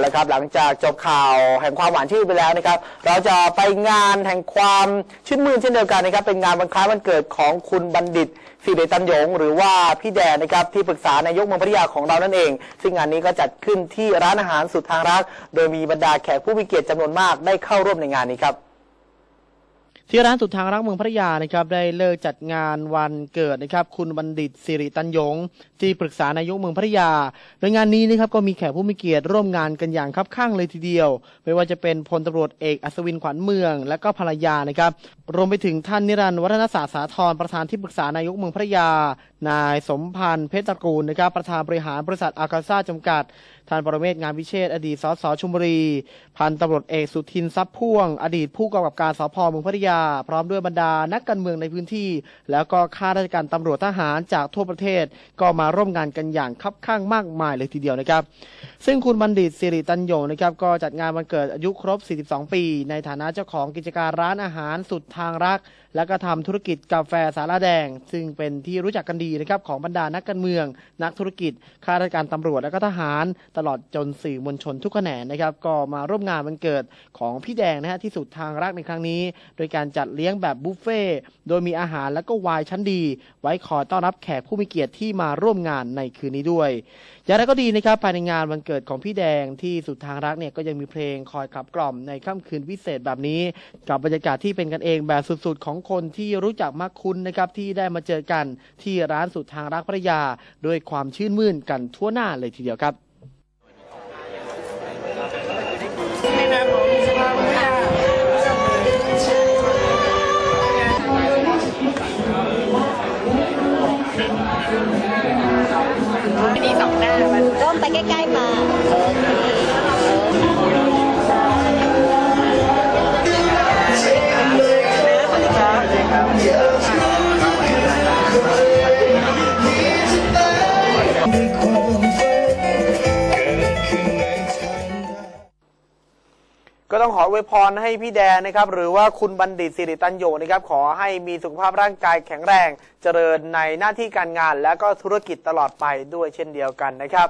แล้วครับหลังจากจบข่าวแห่งความหวานชื่นไปแล้วนะครับ เราจะไปงานแห่งความชื่นมื่นเช่นเดียวกันนะครับ เป็นงานวันคล้ายวันเกิดของคุณบัณฑิตสิเดตันยง หรือว่าพี่แดนนะครับที่ปรึกษานายกเมืองพัทยาของเรานั่นเอง ซึ่งงานนี้ก็จัดขึ้นที่ร้านอาหารสุดทางรัก โดยมีบรรดาแขกผู้มีเกียรติจำนวนมากได้เข้าร่วมในงานนี้ครับ ที่ร้านสุดทางรักเมืองพัทยานะครับได้เลิกจัดงานวันเกิดนะครับ คุณบัณฑิตสิริตันยง ที่ปรึกษานายกเมืองพัทยา โดยงานนี้นะครับก็มีแขกผู้มีเกียรติร่วมงานกันอย่างคับข้างเลยทีเดียว ไม่ว่าจะเป็นพลตำรวจเอกอัศวินขวัญเมือง และก็ภรรยานะครับ รวมไปถึงท่านนิรันดร์วัฒนศาสตร์สาธรประธานที่ปรึกษานายกเมืองพัทยา นายสมพันธ์เพชรตระกูลนะครับประธานบริหารบริษัทอากาซ่าจำกัดท่านปรเมศงานวิเชษอดีตสสชุมบุรีพันตำรวจเอกสุทินทรัพย์พ่วง อดีตผู้กำกับการสพเมืองพัทยาพร้อมด้วยบรรดานักการเมืองในพื้นที่ แล้วก็ข้าราชการตำรวจทหารจากทั่วประเทศ ก็มาร่วมงานกันอย่างคับข้างมากมายเลยทีเดียวนะครับ ซึ่งคุณบัณฑิตสิริตันยนะครับก็จัดงานวันเกิดอายุครบ 42 ปี ในฐานะเจ้าของกิจการร้านอาหารสุดทางรักและก็ทำธุรกิจกาแฟสาราแดง ซึ่งเป็นที่รู้จักกันดีนะครับของบรรดานักการเมือง นักธุรกิจข้าราชการตำรวจและก็ทหาร ตลอดจนสื่อมวลชนทุกแขนงนะครับก็มาร่วมงานวันเกิดของพี่แดงนะฮะที่สุดทางรักในครั้งนี้ โดยการจัดเลี้ยงแบบบุฟเฟ่ต์โดยมีอาหารและก็ไวน์ชั้นดี ไว้คอยต้อนรับแขกผู้มีเกียรติที่มาร่วมงานในคืนนี้ด้วยอย่างไรก็ดีนะครับภายในงานวันเกิดของพี่แดงที่สุดทางรักเนี่ยก็ยังมีเพลงคอยขับกล่อมในค่ำคืนพิเศษแบบนี้ กับบรรยากาศที่เป็นกันเองแบบสุดๆของคนที่รู้จักมักคุ้นนะครับที่ได้มาเจอกันที่ร้านสุดทางรักพัทยา ด้วยความชื่นมื่นกันทั่วหน้าเลยทีเดียวครับไม่ดีสองหน้ามันก้มไปใกล้ ก็ต้องขออวยพรให้พี่แดนนะครับ หรือว่าคุณบัณฑิตสิริตันโยนะครับ ขอให้มีสุขภาพร่างกายแข็งแรง เจริญในหน้าที่การงาน และก็ธุรกิจตลอดไปด้วยเช่นเดียวกันนะครับ